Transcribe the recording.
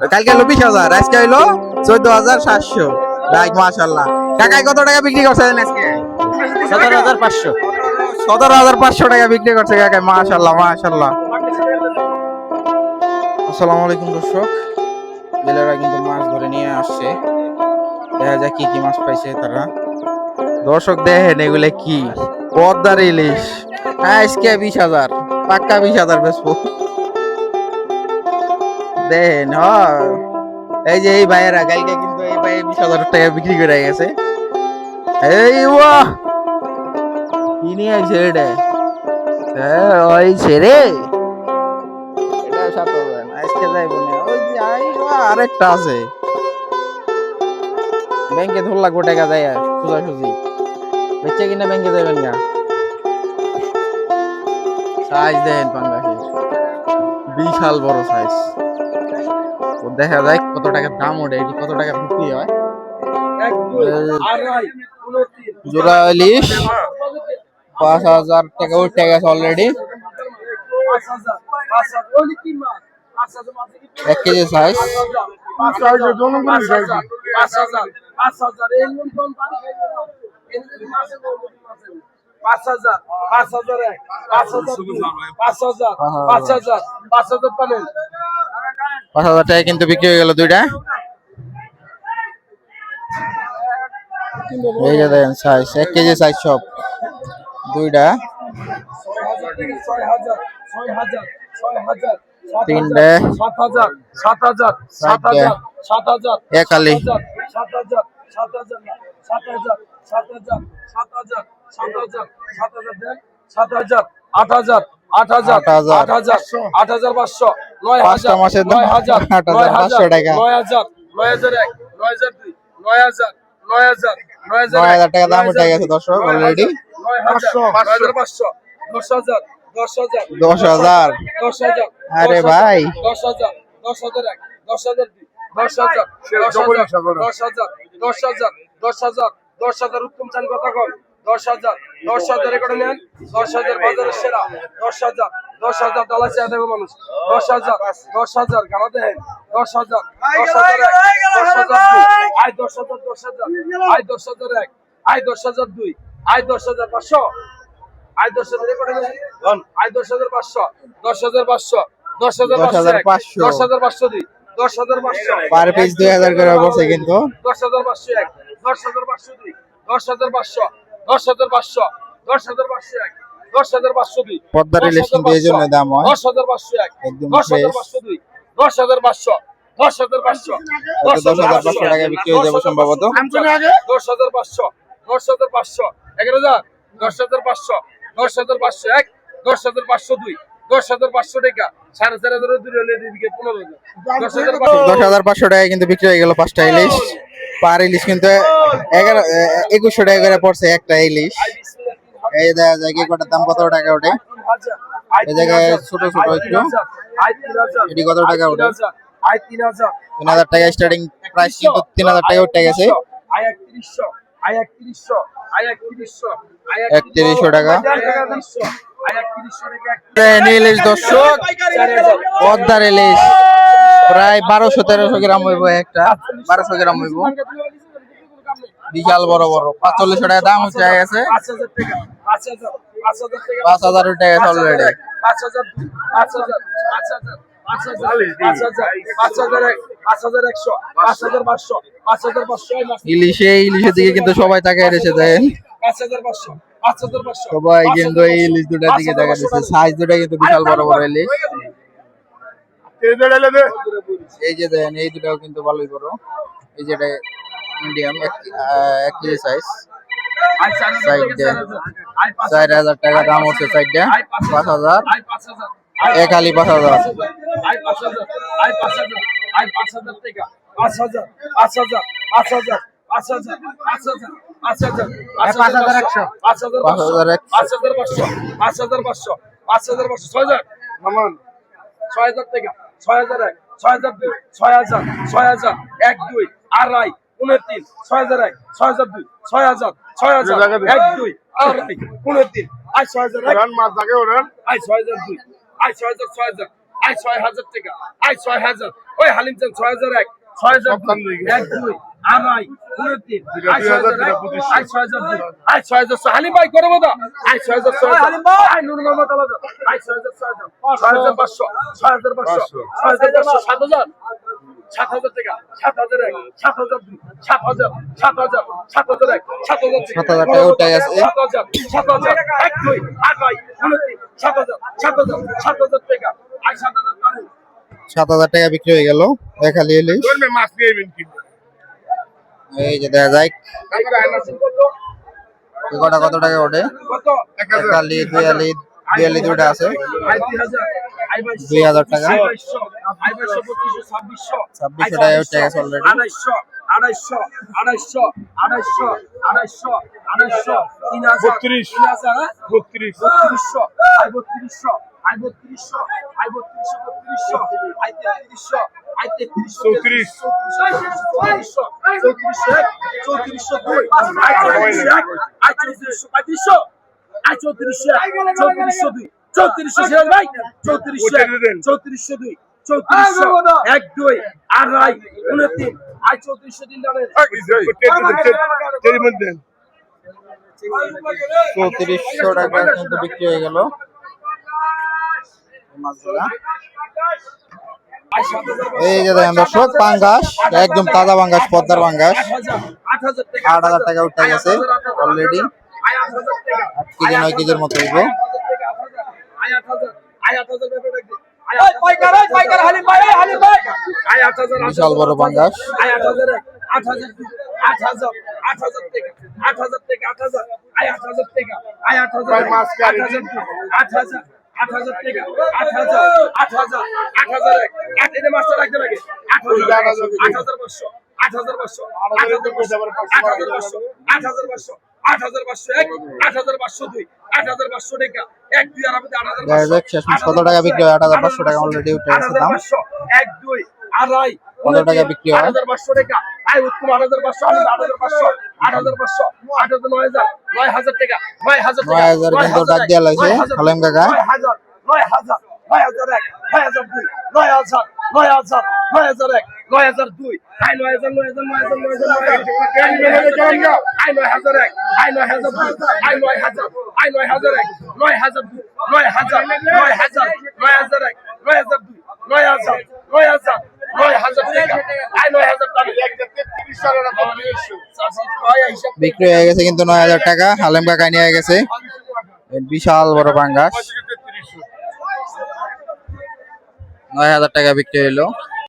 কালকে হলো বিশ হাজার আজকে হইল চোদ্দ হাজার সাতশো। রাইট মাশাল্লাহ কাকাই কত টাকা বিক্রি করছেন আজকে? সতেরো হাজার পাঁচশো। সতেরো হাজার পাঁচশো টাকা বিক্রি করছে কাকাই মাশাল্লাহ মাশাল্লাহ আসসালামু আলাইকুম দর্শক। জেলেরা কিন্তু মাছ ধরে নিয়ে আসছে। দেখা যাক কি কি মাছ পাইছে তারা। দর্শক দেখেন এগুলো কি। পদ্মার ইলিশ। আজকে বিশ হাজার পাক্কা বিশ হাজার বেসবো দেখেন হ। এই যে এই ভাইয়েরা, কালকে কিন্তু এই ভাই বিশ হাজার টাকা বিক্রি করে গেছে। এই বাহ কি নিয়ে আইছে এটা? হ্যাঁ ওই ছেড়ে আরেকটা আছে। ব্যাংকে ধর লাগবো টাকা যায় সোজা সুজি বেচে কিনা ব্যাংকে যাবেন না। সাইজ দেন পাঙ্গাসের বিশাল বড় সাইজ। দেখা যায় কত টাকা দাম ওঠে এটি কত টাকা বিক্রি হয় জোড়া ইলিশ পাঁচ হাজার টাকা উঠে গেছে অলরেডি এক কেজি সাইজ পাঁচ হাজার পাঁচ হাজার পাঁচ হাজার দুই, পাঁচ হাজার পাঁচ হাজার পাঁচ হাজার পালেন পাঁচ হাজার টাকা কিন্তু বিক্রি হয়ে গেল দুইটা। এই যে দেখেন সাইজ এক কেজি সাইজ সব। দুইটা। সাত আট হাজার। আট হাজার আট হাজার। আট হাজার পাঁচশো নয় হাজার মাসের নয় হাজার নয় হাজার টাকা। নয় হাজার নয় হাজার এক নয় হাজার দুই নয় হাজার নয় হাজার নয় হাজার এক, হাজার টাকা দাম উঠে গেছে দর্শক হাজার পাঁচশো দশ হাজার দশ হাজার দশ হাজার দশ হাজার আরে ভাই। দশ হাজার দশ হাজার এক দশ হাজার দুই দশ হাজার দশ হাজার দশ হাজার দশ হাজার দশ হাজার দশ হাজার উত্তম চান কথা কন দশ হাজার দশ হাজার করে নেন দশ হাজার বাজারের সেরা দশ হাজার দশ হাজার ডালা চেয়ে দেবে মানুষ দশ হাজার দশ হাজার গানা দেন দশ হাজার দশ হাজার এক দশ হাজার আয় দশ হাজার দশ হাজার আয় দশ হাজার এক আয় দশ হাজার দুই আয় দশ হাজার পাঁচশো আয় দশ হাজার করে নেন আয় দশ হাজার পাঁচশো দশ হাজার পাঁচশো দশ হাজার পাঁচশো দশ হাজার পাঁচশো দুই দশ হাজার পাঁচশো পার পিস দুই হাজার করে বসে কিন্তু দশ হাজার পাঁচশো এক দশ হাজার পাঁচশো দুই দশ হাজার পাঁচশো দশ হাজার পাঁচশো দশ হাজার পাঁচশো এক দশ হাজার পাঁচশো দুই পদ্মার ইলিশ কিন্তু জন্য দাম হয় দশ হাজার পাঁচশো এক দশ হাজার পাঁচশো দুই দশ হাজার পাঁচশো দশ হাজার পাঁচশো দশ হাজার পাঁচশো টাকা বিক্রি হয়ে যাবে সম্ভবত দশ হাজার পাঁচশো দশ হাজার পাঁচশো এগারো হাজার দশ হাজার পাঁচশো দশ হাজার পাঁচশো এক দশ হাজার পাঁচশো দুই দশ হাজার পাঁচশো টাকা সাড়ে চার হাজার পনেরো দশ হাজার পাঁচশো টাকা কিন্তু বিক্রি হয়ে গেল পাঁচটা ইলিশ পার ইলিশ কিন্তু এগারো একুশশো টাকা করে পড়ছে একটা ইলিশ এই দেখা যায় কি কটার দাম, কত টাকা ওঠে এই জায়গায় ছোট ছোট একটু। এটি কত টাকা ওঠে? তিন হাজার তিন টাকা স্টার্টিং প্রাইস কিন্তু তিন হাজার টাকা উঠে গেছে একত্রিশশো টাকা। ইলিশ, দর্শক, পদ্মার ইলিশ প্রায় বারোশো, তেরোশো গ্রাম হইব একটা, বারোশো গ্রাম হইব বিশাল বড় বড়। পাঁচচল্লিশশো টাকা দাম হচ্ছে পাঁচ হাজার টাকা টাকা অলরেডি পাঁচ হাজার পাঁচ হাজার ইলিশে, ইলিশের দিকে কিন্তু সবাই তাকায় রয়েছে, দেখেন। পাঁচ সবাই এই ইলিশ দিকে দেখা যাচ্ছে সাইজ কিন্তু বিশাল বড় বড় ইলিশ। এই যে দেখেন, এই দুটাও কিন্তু ভালোই বড়। এই যেটা মিডিয়াম এক কেজি সাইজ সাইড। চার হাজার। টাকা দাম হচ্ছে সাইডটা আয় পাঁচ হাজার এক আলি পাঁচ হাজার আয় পাঁচ হাজার আয় পাঁচ হাজার আয় পাঁচ হাজার পাঁচ হাজার পাঁচ হাজার পাঁচ হাজার পাঁচ হাজার পাঁচ হাজার পাঁচ পাঁচ হাজার একশো পাঁচ হাজার পাঁচ হাজার একশো। পাঁচ হাজার পাঁচশো পাঁচ হাজার পাঁচশো পাঁচ হাজার পাঁচশো ছয় হাজার ছয় হাজার টাকা ছয় হাজার এক ছয় হাজার দুই ছয় হাজার ছয় হাজার এক দুই আড়াই তিন ছয় হাজার এক ছয় হাজার দুই ছয় হাজার ছয় হাজার এক দুই আড়াই তিন আয় ছয় হাজার এক আয় ছয় হাজার দুই আয় ছয় হাজার ছয় হাজার আয় ছয় হাজার টাকা আয় ছয় হাজার ওই হালিম চান ছয় হাজার এক ছয় হাজার এক দুই আড়াই তিন আই ছয় হাজার এক ছয় হাজার দুই আই ছয় হাজার ছয় হালিম ভাই করব না আই ছয় হাজার ছয় হালিম ভাই আই নুর মোহাম্মদ আলাদা আই ছয় হাজার ছয় হাজার ছয় হাজার পাঁচশো ছয় হাজার পাঁচশো ছয় হাজার পাঁচশো সাত হাজার সাত হাজার টাকা সাত হাজার এক সাত হাজার দুই সাত হাজার সাত হাজার সাত হাজার এক সাত হাজার সাত হাজার টাকা। সাত হাজার সাত হাজার এক দুই আড়াই উনতিন সাত হাজার সাত হাজার সাত হাজার টাকা আই সাত হাজার সাত হাজার টাকা বিক্রি হয়ে গেল দেখালি ইলিশ মাছ নিয়ে এই যে দেখা যায় কত কটা কত টাকা ওঠে একালি দুটা আছে দুই হাজার আই বাইশশো দুই হাজার টাকা। ছাব্বিশশো টাকা গেছে already। আড়াইশো আড়াইশো আড়াইশো আড়াইশো আড়াইশো আড়াইশো তিন হাজার। তিন হাজার হ্যাঁ? বত্রিশ বত্রিশশো আই বত্রিশশো আই বত্রিশশো আই বত্রিশশো বত্রিশশো আই তেত্রিশশো আই তেত্রিশশো চৌত্রিশ। চৌত্রিশশো চৌত্রিশশো চৌত্রিশশো দুই আই চৌত্রিশশো আই চৌত্রিশশো পঁয়ত্রিশশো আই চৌত্রিশশো চৌত্রিশশো দুই চৌত্রিশশো সিরাজ ভাই চৌত্রিশশো এক চৌত্রিশশো দুই চৌত্রিশশো এক দুই আড়াই উনতিন আই চৌত্রিশশো তিন চৌত্রিশশো টাকা কিন্তু বিক্রি হয়ে গেল। এই যে দেখেন দর্শক পাঙ্গাস একদম তাজা পাঙ্গাস পদ্মার পাঙ্গাস। আট হাজার টাকা উঠে গেছে অলরেডি আট কেজি নয় কেজির মতো হইব। বিশাল বড় পাঙ্গাস আয় আট হাজার এক, আট হাজার দুই, আট হাজার আট হাজার টাকা আট হাজার টাকা আট হাজার আয় আট হাজার টাকা আয় আট হাজার এক, আট হাজার দুই, আট হাজার আট হাজার টাকা আট হাজার আট হাজার আট হাজার এক আট এনে মাস্টার রাখতে লাগে আট হাজার আট হাজার পাঁচশো আট হাজার পাঁচশো আট হাজার পাঁচশো আট হাজার পাঁচশো আট হাজার পাঁচশো এক আট হাজার পাঁচশো দুই আট হাজার পাঁচশো টাকা এক দুই আট হাজার দেখা যাক কত টাকা বিক্রি হয় আট হাজার পাঁচশো টাকা অলরেডি উঠে গেছে দাম এক দুই আড়াই কত টাকা বিক্রি হয়? আট হাজার পাঁচশো টাকা আয় উত্তম আট হাজার পাঁচশো আট হাজার পাঁচশো আট হাজার পাঁচশো আট হাজার নয় হাজার নয় হাজার টাকা নয় হাজার নয় হাজার নয় কিন্তু হাজার ডাক এক, লাগছে, নয় হাজার, কাকা। নয় হাজার নয় হাজার নয় হাজার এক নয় হাজার দুই নয় হাজার নয় হাজার নয় হাজার এক নয় হাজার দুই আয় নয় হাজার নয় হাজার নয় হাজার নয় হাজার আয় নয় হাজার এক আয় নয় হাজার দুই আয় নয় হাজার আয় নয় হাজার এক নয় হাজার দুই নয় হাজার নয় হাজার নয় হাজার এক নয় হাজার দুই নয় হাজার নয় হাজার নয় হাজার আয় নয় হাজার টাকা বিক্রি হয়ে গেছে কিন্তু নয় হাজার টাকা হালেম কাকা নিয়ে গেছে বিশাল বড় পাঙ্গাস নয় হাজার টাকা বিক্রি হইল।